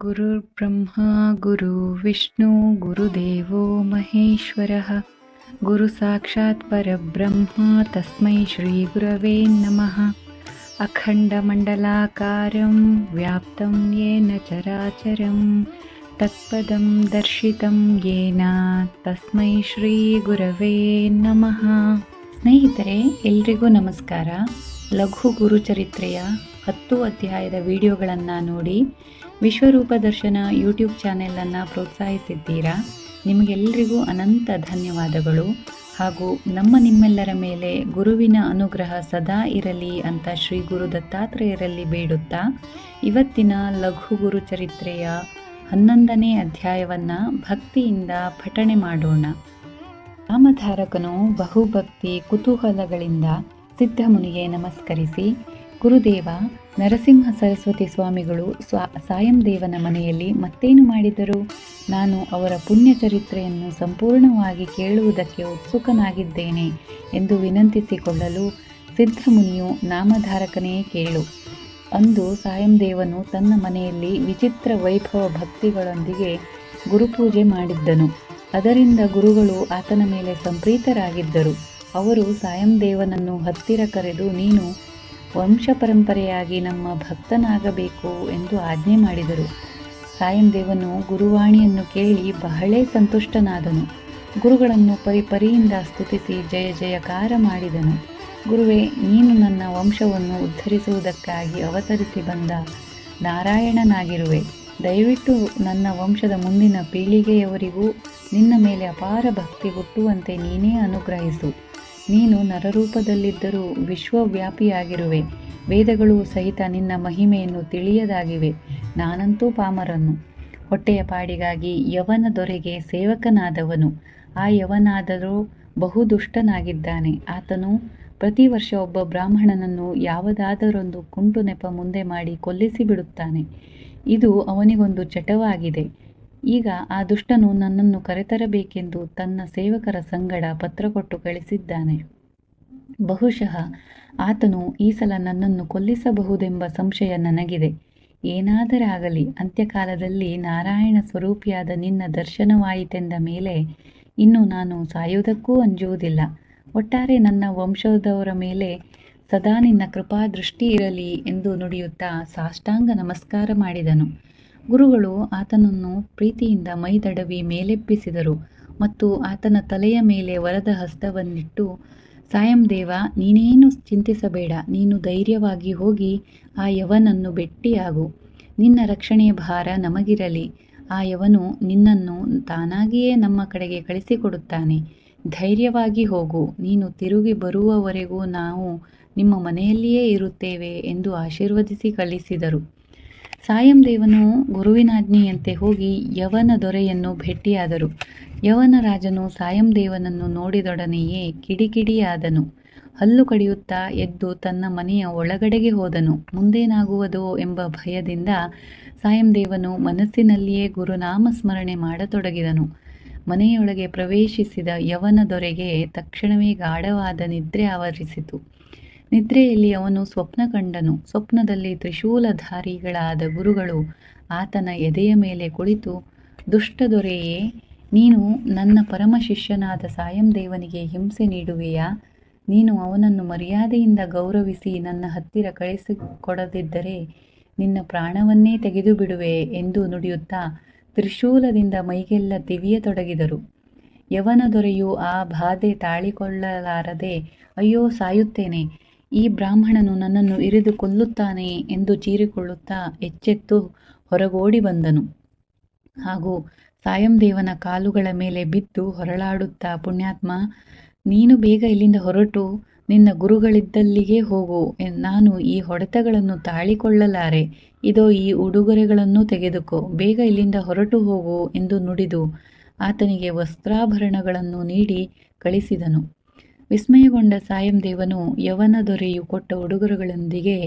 गुरुर्ब्रह्मा गुरुविष्णु गुरुदेवो महेश्वरः गुरुसाक्षात् परब्रह्म तस्मै श्रीगुरवे नमः अखण्डमण्डलाकारं व्याप्तं येन चराचरं तत्पदं दर्शितं येन ತಸ್ಮೈ ಶ್ರೀ ಗುರವೇ ನಮಃ ಸ್ನೇಹಿತರೆ ಎಲ್ರಿಗೂ ನಮಸ್ಕಾರ ಲಘು ಗುರುಚರಿತ್ರೆಯ ಹತ್ತು ಅಧ್ಯಾಯದ ವಿಡಿಯೋಗಳನ್ನು ನೋಡಿ ವಿಶ್ವರೂಪ ದರ್ಶನ ಯೂಟ್ಯೂಬ್ ಚಾನೆಲನ್ನು ಪ್ರೋತ್ಸಾಹಿಸಿದ್ದೀರಾ? ನಿಮಗೆಲ್ಲರಿಗೂ ಅನಂತ ಧನ್ಯವಾದಗಳು. ಹಾಗೂ ನಮ್ಮ ನಿಮ್ಮೆಲ್ಲರ ಮೇಲೆ ಗುರುವಿನ ಅನುಗ್ರಹ ಸದಾ ಇರಲಿ ಅಂತ ಶ್ರೀ ಗುರು ದತ್ತಾತ್ರೇಯರಲ್ಲಿ ಬೇಡುತ್ತಾ, ಇವತ್ತಿನ ಲಘು ಗುರು ಚರಿತ್ರೆಯ ಹನ್ನೊಂದನೇ ಅಧ್ಯಾಯವನ್ನು ಭಕ್ತಿಯಿಂದ ಪಠಣೆ ಮಾಡೋಣ. ರಾಮಧಾರಕನು ಬಹುಭಕ್ತಿ ಕುತೂಹಲಗಳಿಂದ ಸಿದ್ಧಮುನಿಗೆ ನಮಸ್ಕರಿಸಿ, ಗುರುದೇವ ನರಸಿಂಹ ಸರಸ್ವತಿ ಸ್ವಾಮಿಗಳು ಸ್ವಾ, ಸಾಯಂ ದೇವನ ಮನೆಯಲ್ಲಿ ಮತ್ತೇನು ಮಾಡಿದರು? ನಾನು ಅವರ ಪುಣ್ಯ ಚರಿತ್ರೆಯನ್ನು ಸಂಪೂರ್ಣವಾಗಿ ಕೇಳುವುದಕ್ಕೆ ಉತ್ಸುಕನಾಗಿದ್ದೇನೆ ಎಂದು ವಿನಂತಿಸಿಕೊಳ್ಳಲು ಸಿದ್ಧಮುನಿಯು ನಾಮಧಾರಕನೇ ಕೇಳು. ಅಂದು ಸಾಯಂ ದೇವನು ತನ್ನ ಮನೆಯಲ್ಲಿ ವಿಚಿತ್ರ ವೈಭವ ಭಕ್ತಿಗಳೊಂದಿಗೆ ಗುರುಪೂಜೆ ಮಾಡಿದ್ದನು. ಅದರಿಂದ ಗುರುಗಳು ಆತನ ಮೇಲೆ ಸಂಪ್ರೀತರಾಗಿದ್ದರು. ಅವರು ಸಾಯಂ ದೇವನನ್ನು ಹತ್ತಿರ ಕರೆದು, ನೀನು ವಂಶ ಪರಂಪರೆಯಾಗಿ ನಮ್ಮ ಭಕ್ತನಾಗಬೇಕು ಎಂದು ಆಜ್ಞೆ ಮಾಡಿದರು. ಸಾಯಂದೇವನು ಗುರುವಾಣಿಯನ್ನು ಕೇಳಿ ಬಹಳೇ ಸಂತುಷ್ಟನಾದನು. ಗುರುಗಳನ್ನು ಪರಿಪರಿಯಿಂದ ಸ್ತುತಿಸಿ ಜಯ ಜಯಕಾರ ಮಾಡಿದನು. ಗುರುವೇ, ನೀನು ನನ್ನ ವಂಶವನ್ನು ಉದ್ಧರಿಸುವುದಕ್ಕಾಗಿ ಅವತರಿಸಿ ಬಂದ ನಾರಾಯಣನಾಗಿರುವೆ. ದಯವಿಟ್ಟು ನನ್ನ ವಂಶದ ಮುಂದಿನ ಪೀಳಿಗೆಯವರಿಗೂ ನಿನ್ನ ಮೇಲೆ ಅಪಾರ ಭಕ್ತಿ ಹುಟ್ಟುವಂತೆ ನೀನೇ ಅನುಗ್ರಹಿಸು. ನೀನು ನರರೂಪದಲ್ಲಿದ್ದರೂ ವಿಶ್ವವ್ಯಾಪಿಯಾಗಿರುವೆ. ವೇದಗಳು ಸಹಿತ ನಿನ್ನ ಮಹಿಮೆಯನ್ನು ತಿಳಿಯದಾಗಿವೆ. ನಾನಂತೂ ಪಾಮರನು. ಹೊಟ್ಟೆಯ ಪಾಡಿಗಾಗಿ ಯವನ ದೊರೆಗೆ ಸೇವಕನಾದವನು. ಆ ಯವನಾದರೂ ಬಹು ದುಷ್ಟನಾಗಿದ್ದಾನೆ ಆತನು ಪ್ರತಿ ವರ್ಷ ಒಬ್ಬ ಬ್ರಾಹ್ಮಣನನ್ನು ಯಾವುದಾದರೊಂದು ಕುಂಟು ನೆಪ ಮುಂದೆ ಮಾಡಿ ಕೊಲ್ಲಿಸಿ ಬಿಡುತ್ತಾನೆ. ಇದು ಅವನಿಗೊಂದು ಚಟವಾಗಿದೆ. ಈಗ ಆ ದುಷ್ಟನು ನನ್ನನ್ನು ಕರೆತರಬೇಕೆಂದು ತನ್ನ ಸೇವಕರ ಸಂಗಡ ಪತ್ರ ಕೊಟ್ಟು ಕಳಿಸಿದ್ದಾನೆ. ಬಹುಶಃ ಆತನು ಈ ಸಲ ನನ್ನನ್ನು ಕೊಲ್ಲಿಸಬಹುದೆಂಬ ಸಂಶಯ ನನಗಿದೆ. ಏನಾದರಾಗಲಿ ಅಂತ್ಯಕಾಲದಲ್ಲಿ ನಾರಾಯಣ ಸ್ವರೂಪಿಯಾದ ನಿನ್ನ ದರ್ಶನವಾಯಿತೆಂದ ಮೇಲೆ ಇನ್ನು ನಾನು ಸಾಯುವುದಕ್ಕೂ ಅಂಜುವುದಿಲ್ಲ. ಒಟ್ಟಾರೆ ನನ್ನ ವಂಶದವರ ಮೇಲೆ ಸದಾ ನಿನ್ನ ಕೃಪಾದೃಷ್ಟಿ ಇರಲಿ ಎಂದು ನುಡಿಯುತ್ತಾ ಸಾಷ್ಟಾಂಗ ನಮಸ್ಕಾರ ಮಾಡಿದನು. ಗುರುಗಳು ಆತನನ್ನು ಪ್ರೀತಿಯಿಂದ ಮೈದಡವಿ ಮೇಲೆಪ್ಪಿಸಿದರು ಮತ್ತು ಆತನ ತಲೆಯ ಮೇಲೆ ವರದ ಹಸ್ತವನ್ನಿಟ್ಟು, ಸಾಯಂದೇವ, ನೀನೇನು ಚಿಂತಿಸಬೇಡ, ನೀನು ಧೈರ್ಯವಾಗಿ ಹೋಗಿ ಆ ಯವನನ್ನು ಭೆಟ್ಟಿಯಾಗು ನಿನ್ನ ರಕ್ಷಣೆಯ ಭಾರ ನಮಗಿರಲಿ. ಆ ಯವನು ನಿನ್ನನ್ನು ತಾನಾಗಿಯೇ ನಮ್ಮ ಕಡೆಗೆ ಕಳಿಸಿಕೊಡುತ್ತಾನೆ. ಧೈರ್ಯವಾಗಿ ಹೋಗು. ನೀನು ತಿರುಗಿ ಬರುವವರೆಗೂ ನಾವು ನಿಮ್ಮ ಮನೆಯಲ್ಲಿಯೇ ಇರುತ್ತೇವೆ ಎಂದು ಆಶೀರ್ವದಿಸಿ ಕಳಿಸಿದರು. ಸಾಯಂ ದೇವನು ಗುರುವಿನಾಜ್ಞೆಯಂತೆ ಹೋಗಿ ಯವನ ದೊರೆಯನ್ನು ಭೇಟಿಯಾದರು. ಯವನ ರಾಜನು ಸಾಯಂ ದೇವನನ್ನು ನೋಡಿದೊಡನೆಯೇ ಕಿಡಿಕಿಡಿಯಾದನು. ಹಲ್ಲು ಕಡಿಯುತ್ತಾ ಎದ್ದು ತನ್ನ ಮನೆಯ ಒಳಗಡೆಗೆ ಹೋದನು. ಮುಂದೇನಾಗುವುದೋ ಎಂಬ ಭಯದಿಂದ ಸಾಯಂ ದೇವನು ಮನಸ್ಸಿನಲ್ಲಿಯೇ ಗುರುನಾಮ ಸ್ಮರಣೆ ಮಾಡತೊಡಗಿದನು. ಮನೆಯೊಳಗೆ ಪ್ರವೇಶಿಸಿದ ಯವನ ದೊರೆಗೆ ತಕ್ಷಣವೇ ಗಾಢವಾದ ನಿದ್ರೆ ಆವರಿಸಿತು. ನಿದ್ರೆಯಲ್ಲಿ ಅವನು ಸ್ವಪ್ನ ಕಂಡನು ಸ್ವಪ್ನದಲ್ಲಿ ತ್ರಿಶೂಲಧಾರಿಗಳಾದ ಗುರುಗಳು ಆತನ ಎದೆಯ ಮೇಲೆ ಕುಳಿತು ದುಷ್ಟ ದೊರೆಯೇ ನೀನು ನನ್ನ ಪರಮ ಶಿಷ್ಯನಾದ ಸಾಯಂ ದೇವನಿಗೆ ಹಿಂಸೆ ನೀಡುವೆಯಾ? ನೀನು ಅವನನ್ನು ಮರ್ಯಾದೆಯಿಂದ ಗೌರವಿಸಿ ನನ್ನ ಹತ್ತಿರ ಕಳಿಸಿಕೊಡದಿದ್ದರೆ ನಿನ್ನ ಪ್ರಾಣವನ್ನೇ ತೆಗೆದು ಬಿಡುವೆ ಎಂದು ನುಡಿಯುತ್ತಾ ತ್ರಿಶೂಲದಿಂದ ಮೈಗೆಲ್ಲ ತಿವಿಯತೊಡಗಿದರು ಯವನ ದೊರೆಯು ಆ ಬಾಧೆ ತಾಳಿಕೊಳ್ಳಲಾರದೆ, ಅಯ್ಯೋ, ಸಾಯುತ್ತೇನೆ. ಈ ಬ್ರಾಹ್ಮಣನು ನನ್ನನ್ನು ಇರಿದು ಕೊಲ್ಲುತ್ತಾನೆ ಎಂದು ಚೀರಿಕೊಳ್ಳುತ್ತಾ ಎಚ್ಚೆತ್ತು ಹೊರಗೋಡಿ ಬಂದನು. ಹಾಗೂ ಸಾಯಂದೇವನ ಕಾಲುಗಳ ಮೇಲೆ ಬಿದ್ದು ಹೊರಳಾಡುತ್ತಾ ಪುಣ್ಯಾತ್ಮ, ನೀನು ಬೇಗ ಇಲ್ಲಿಂದ ಹೊರಟು, ನಿನ್ನ ಗುರುಗಳಿದ್ದಲ್ಲಿಗೆ ಹೋಗು ನಾನು ಈ ಹೊಡೆತಗಳನ್ನು ತಾಳಿಕೊಳ್ಳಲಾರೆ. ಇದೋ ಈ ಉಡುಗೊರೆಗಳನ್ನು ತೆಗೆದುಕೋ, ಬೇಗ ಇಲ್ಲಿಂದ ಹೊರಟು ಹೋಗು ಎಂದು ನುಡಿದು ಆತನಿಗೆ ವಸ್ತ್ರಾಭರಣಗಳನ್ನು ನೀಡಿ ಕಳಿಸಿದನು. ವಿಸ್ಮಯಗೊಂಡ ಸಾಯಂ ದೇವನು ಯವನ ದೊರೆಯು ಕೊಟ್ಟ ಉಡುಗೊರೆಗಳೊಂದಿಗೆ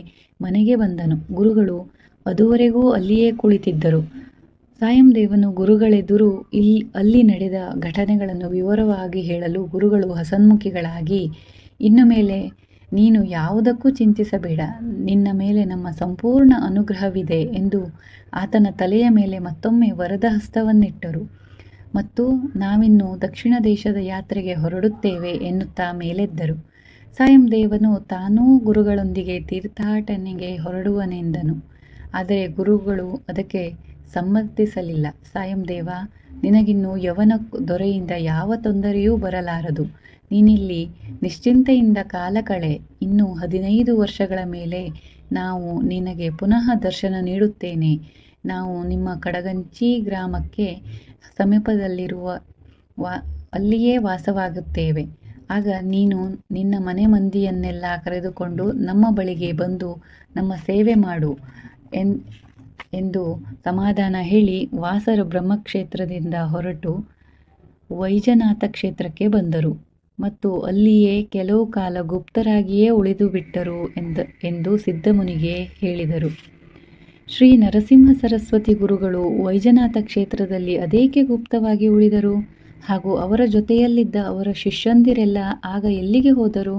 ಮನೆಗೆ ಬಂದನು. ಗುರುಗಳು ಅದುವರೆಗೂ ಅಲ್ಲಿಯೇ ಕುಳಿತಿದ್ದರು. ಸಾಯಂ ದೇವನು ಗುರುಗಳೆದುರು ಇಲ್ಲಿ ಅಲ್ಲಿ ನಡೆದ ಘಟನೆಗಳನ್ನು ವಿವರವಾಗಿ ಹೇಳಲು ಗುರುಗಳು ಹಸನ್ಮುಖಿಗಳಾಗಿ, ಇನ್ನು ಮೇಲೆ ನೀನು ಯಾವುದಕ್ಕೂ ಚಿಂತಿಸಬೇಡ. ನಿನ್ನ ಮೇಲೆ ನಮ್ಮ ಸಂಪೂರ್ಣ ಅನುಗ್ರಹವಿದೆ ಎಂದು ಆತನ ತಲೆಯ ಮೇಲೆ ಮತ್ತೊಮ್ಮೆ ವರದ ಹಸ್ತವನ್ನಿಟ್ಟರು ಮತ್ತು ನಾವಿನ್ನು ದಕ್ಷಿಣ ದೇಶದ ಯಾತ್ರೆಗೆ ಹೊರಡುತ್ತೇವೆ ಎನ್ನುತ್ತಾ ಮೇಲೆದ್ದರು. ದೇವನು ತಾನೂ ಗುರುಗಳೊಂದಿಗೆ ತೀರ್ಥಾಟನೆಗೆ ಹೊರಡುವನೆಂದನು. ಆದರೆ ಗುರುಗಳು ಅದಕ್ಕೆ ಸಮ್ಮತಿಸಲಿಲ್ಲ. ದೇವ, ನಿನಗಿನ್ನು ಯವನ ದೊರೆಯಿಂದ ಯಾವ ತೊಂದರೆಯೂ ಬರಲಾರದು. ನೀನಿಲ್ಲಿ ನಿಶ್ಚಿಂತೆಯಿಂದ ಕಾಲ ಕಳೆ. ಇನ್ನು ಹದಿನೈದು ವರ್ಷಗಳ ಮೇಲೆ ನಾವು ನಿನಗೆ ಪುನಃ ದರ್ಶನ ನೀಡುತ್ತೇನೆ. ನಾವು ನಿಮ್ಮ ಕಡಗಂಚಿ ಗ್ರಾಮಕ್ಕೆ ಸಮೀಪದಲ್ಲಿರುವ ಅಲ್ಲಿಯೇ ವಾಸವಾಗುತ್ತೇವೆ. ಆಗ ನೀನು ನಿನ್ನ ಮನೆ ಮಂದಿಯನ್ನೆಲ್ಲ ಕರೆದುಕೊಂಡು ನಮ್ಮ ಬಳಿಗೆ ಬಂದು ನಮ್ಮ ಸೇವೆ ಮಾಡು ಎನ್, ಎಂದು ಸಮಾಧಾನ ಹೇಳಿ ವಾಸರು ಬ್ರಹ್ಮಕ್ಷೇತ್ರದಿಂದ ಹೊರಟು ವೈಜನಾಥ ಕ್ಷೇತ್ರಕ್ಕೆ ಬಂದರು. ಮತ್ತು ಅಲ್ಲಿಯೇ ಕೆಲವು ಕಾಲ ಗುಪ್ತರಾಗಿಯೇ ಉಳಿದು ಬಿಟ್ಟರು ಎಂದ, ಎಂದು ಸಿದ್ಧಮುನಿಗೆ ಹೇಳಿದರು. ಶ್ರೀ ನರಸಿಂಹ ಸರಸ್ವತಿ ಗುರುಗಳು ವೈಜನಾಥ ಕ್ಷೇತ್ರದಲ್ಲಿ ಅದೇಕೆ ಗುಪ್ತವಾಗಿ ಉಳಿದರು? ಹಾಗೂ ಅವರ ಜೊತೆಯಲ್ಲಿದ್ದ ಅವರ ಶಿಷ್ಯಂದಿರೆಲ್ಲ ಆಗ ಎಲ್ಲಿಗೆ ಹೋದರು?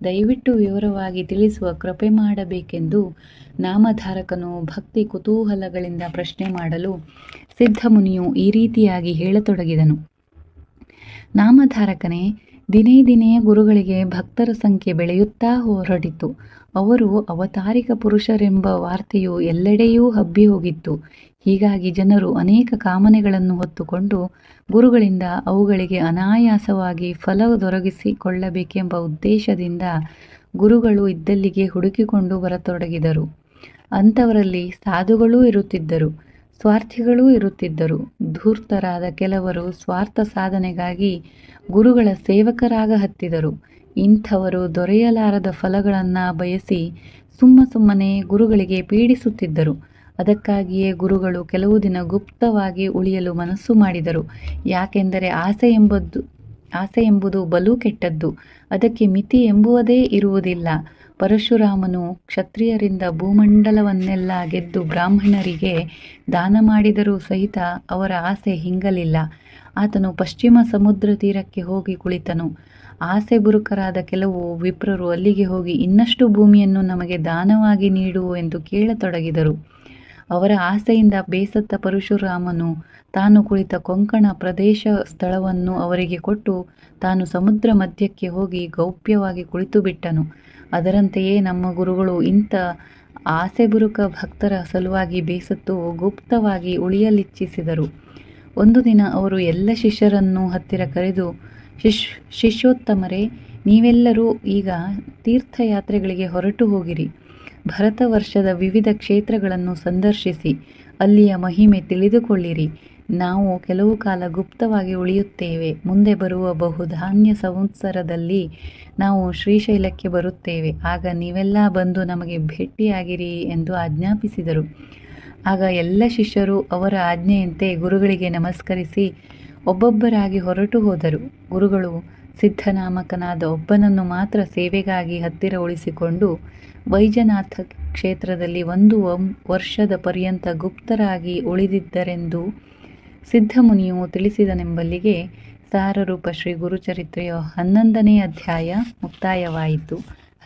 ದಯವಿಟ್ಟು ವಿವರವಾಗಿ ತಿಳಿಸುವ ಕೃಪೆ ಮಾಡಬೇಕೆಂದು ನಾಮಧಾರಕನು ಭಕ್ತಿ ಕುತೂಹಲಗಳಿಂದ ಪ್ರಶ್ನೆ ಮಾಡಲು ಸಿದ್ಧಮುನಿಯು ಈ ರೀತಿಯಾಗಿ ಹೇಳತೊಡಗಿದನು. ನಾಮಧಾರಕನೇ ದಿನೇ ದಿನೇ ಗುರುಗಳಿಗೆ ಭಕ್ತರ ಸಂಖ್ಯೆ ಬೆಳೆಯುತ್ತಾ ಹೊರಡಿತು ಅವರು ಅವತಾರಿಕ ಪುರುಷರೆಂಬ ವಾರ್ತೆಯು ಎಲ್ಲೆಡೆಯೂ ಹಬ್ಬಿ ಹೋಗಿತ್ತು. ಹೀಗಾಗಿ ಜನರು ಅನೇಕ ಕಾಮನೆಗಳನ್ನು ಹೊತ್ತುಕೊಂಡು ಗುರುಗಳಿಂದ ಅವುಗಳಿಗೆ ಅನಾಯಾಸವಾಗಿ ಫಲ ದೊರಕಿಸಿಕೊಳ್ಳಬೇಕೆಂಬ ಉದ್ದೇಶದಿಂದ ಗುರುಗಳು ಇದ್ದಲ್ಲಿಗೆ ಹುಡುಕಿಕೊಂಡು ಬರತೊಡಗಿದರು. ಅಂಥವರಲ್ಲಿ ಸಾಧುಗಳೂ ಇರುತ್ತಿದ್ದರು. ಸ್ವಾರ್ಥಿಗಳೂ ಇರುತ್ತಿದ್ದರು. ಧೂರ್ತರಾದ ಕೆಲವರು ಸ್ವಾರ್ಥ ಸಾಧನೆಗಾಗಿ ಗುರುಗಳ ಸೇವಕರಾಗ ಹತ್ತಿದರು. ಇಂಥವರು ದೊರೆಯಲಾರದ ಫಲಗಳನ್ನು ಬಯಸಿ ಸುಮ್ಮ ಸುಮ್ಮನೆ ಗುರುಗಳಿಗೆ ಪೀಡಿಸುತ್ತಿದ್ದರು. ಅದಕ್ಕಾಗಿಯೇ ಗುರುಗಳು ಕೆಲವು ದಿನ ಗುಪ್ತವಾಗಿ ಉಳಿಯಲು ಮನಸ್ಸು ಮಾಡಿದರು. ಯಾಕೆಂದರೆ ಆಸೆ ಎಂಬುದು ಆಸೆ ಎಂಬುದು ಬಲು ಕೆಟ್ಟದ್ದು. ಅದಕ್ಕೆ ಮಿತಿ ಎಂಬುವುದೇ ಇರುವುದಿಲ್ಲ. ಪರಶುರಾಮನು ಕ್ಷತ್ರಿಯರಿಂದ ಭೂಮಂಡಲವನ್ನೆಲ್ಲ ಗೆದ್ದು ಬ್ರಾಹ್ಮಣರಿಗೆ ದಾನ ಮಾಡಿದರೂ ಸಹಿತ ಅವರ ಆಸೆ ಹಿಂಗಲಿಲ್ಲ. ಆತನು ಪಶ್ಚಿಮ ಸಮುದ್ರ ತೀರಕ್ಕೆ ಹೋಗಿ ಕುಳಿತನು. ಆಸೆ ಬುರುಕರಾದ ಕೆಲವು ವಿಪ್ರರು ಅಲ್ಲಿಗೆ ಹೋಗಿ ಇನ್ನಷ್ಟು ಭೂಮಿಯನ್ನು ನಮಗೆ ದಾನವಾಗಿ ನೀಡು ಎಂದು ಕೇಳತೊಡಗಿದರು. ಅವರ ಆಸೆಯಿಂದ ಬೇಸತ್ತ ಪರಶುರಾಮನು ತಾನು ಕುಳಿತ ಕೊಂಕಣ ಪ್ರದೇಶ ಸ್ಥಳವನ್ನು ಅವರಿಗೆ ಕೊಟ್ಟು ತಾನು ಸಮುದ್ರ ಮಧ್ಯಕ್ಕೆ ಹೋಗಿ ಗೌಪ್ಯವಾಗಿ ಕುಳಿತು ಬಿಟ್ಟನು ಅದರಂತೆಯೇ ನಮ್ಮ ಗುರುಗಳು ಇಂಥ ಆಸೆಬುರುಕ ಭಕ್ತರ ಸಲುವಾಗಿ ಬೇಸತ್ತು ಗುಪ್ತವಾಗಿ ಉಳಿಯಲಿಚ್ಛಿಸಿದರು. ಒಂದು ದಿನ ಅವರು ಎಲ್ಲ ಶಿಷ್ಯರನ್ನು ಹತ್ತಿರ ಕರೆದು, ಶಿಶ್, ಶಿಷ್ಯೋತ್ತಮರೇ, ನೀವೆಲ್ಲರೂ ಈಗ ತೀರ್ಥಯಾತ್ರೆಗಳಿಗೆ ಹೊರಟು ಹೋಗಿರಿ. ಭರತ ವರ್ಷದ ವಿವಿಧ ಕ್ಷೇತ್ರಗಳನ್ನು ಸಂದರ್ಶಿಸಿ, ಅಲ್ಲಿಯ ಮಹಿಮೆ ತಿಳಿದುಕೊಳ್ಳಿರಿ. ನಾವು ಕೆಲವು ಕಾಲ ಗುಪ್ತವಾಗಿ ಉಳಿಯುತ್ತೇವೆ. ಮುಂದೆ ಬರುವ ಬಹುಧಾನ್ಯ ಸಂವತ್ಸರದಲ್ಲಿ ನಾವು ಶ್ರೀಶೈಲಕ್ಕೆ ಬರುತ್ತೇವೆ. ಆಗ ನೀವೆಲ್ಲ ಬಂದು ನಮಗೆ ಭೇಟಿಯಾಗಿರಿ ಎಂದು ಆಜ್ಞಾಪಿಸಿದರು. ಆಗ ಎಲ್ಲ ಶಿಷ್ಯರು ಅವರ ಆಜ್ಞೆಯಂತೆ ಗುರುಗಳಿಗೆ ನಮಸ್ಕರಿಸಿ ಒಬ್ಬೊಬ್ಬರಾಗಿ ಹೊರಟು ಹೋದರು. ಗುರುಗಳು ಸಿದ್ಧನಾಮಕನಾದ ಒಬ್ಬನನ್ನು ಮಾತ್ರ ಸೇವೆಗಾಗಿ ಹತ್ತಿರ ಉಳಿಸಿಕೊಂಡು ವೈಜನಾಥ ಕ್ಷೇತ್ರದಲ್ಲಿ ಒಂದು ವರ್ಷದ ಪರ್ಯಂತ ಗುಪ್ತರಾಗಿ ಉಳಿದಿದ್ದರೆಂದು ಸಿದ್ಧಮುನಿಯು ತಿಳಿಸಿದನೆಂಬಲ್ಲಿಗೆ ಸಾರರೂಪ ಶ್ರೀ ಗುರುಚರಿತ್ರೆಯ ಹನ್ನೊಂದನೇ ಅಧ್ಯಾಯ ಮುಕ್ತಾಯವಾಯಿತು.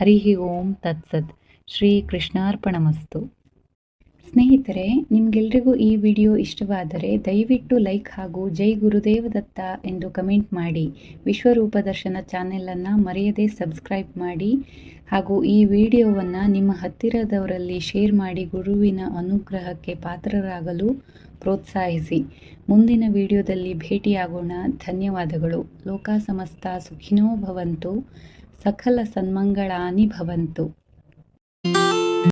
ಹರಿ ಓಂ ತತ್ಸತ್. ಶ್ರೀ ಕೃಷ್ಣಾರ್ಪಣಮಸ್ತು. ಸ್ನೇಹಿತರೆ, ನಿಮಗೆಲ್ರಿಗೂ ಈ ವಿಡಿಯೋ ಇಷ್ಟವಾದರೆ ದಯವಿಟ್ಟು ಲೈಕ್ ಹಾಗೂ ಜೈ ಗುರುದೇವ ದತ್ತ ಎಂದು ಕಮೆಂಟ್ ಮಾಡಿ. ವಿಶ್ವರೂಪ ದರ್ಶನ ಚಾನೆಲನ್ನು ಮರೆಯದೆ ಸಬ್ಸ್ಕ್ರೈಬ್ ಮಾಡಿ ಹಾಗೂ ಈ ವಿಡಿಯೋವನ್ನು ನಿಮ್ಮ ಹತ್ತಿರದವರಲ್ಲಿ ಶೇರ್ ಮಾಡಿ ಗುರುವಿನ ಅನುಗ್ರಹಕ್ಕೆ ಪಾತ್ರರಾಗಲು ಪ್ರೋತ್ಸಾಹಿಸಿ. ಮುಂದಿನ ವಿಡಿಯೋದಲ್ಲಿ ಭೇಟಿಯಾಗೋಣ. ಧನ್ಯವಾದಗಳು. ಲೋಕ ಸಮಸ್ತ ಸುಖಿನೋ ಭವಂತು. ಸಕಲ ಸನ್ಮಂಗಳಾನಿ ಭವಂತು.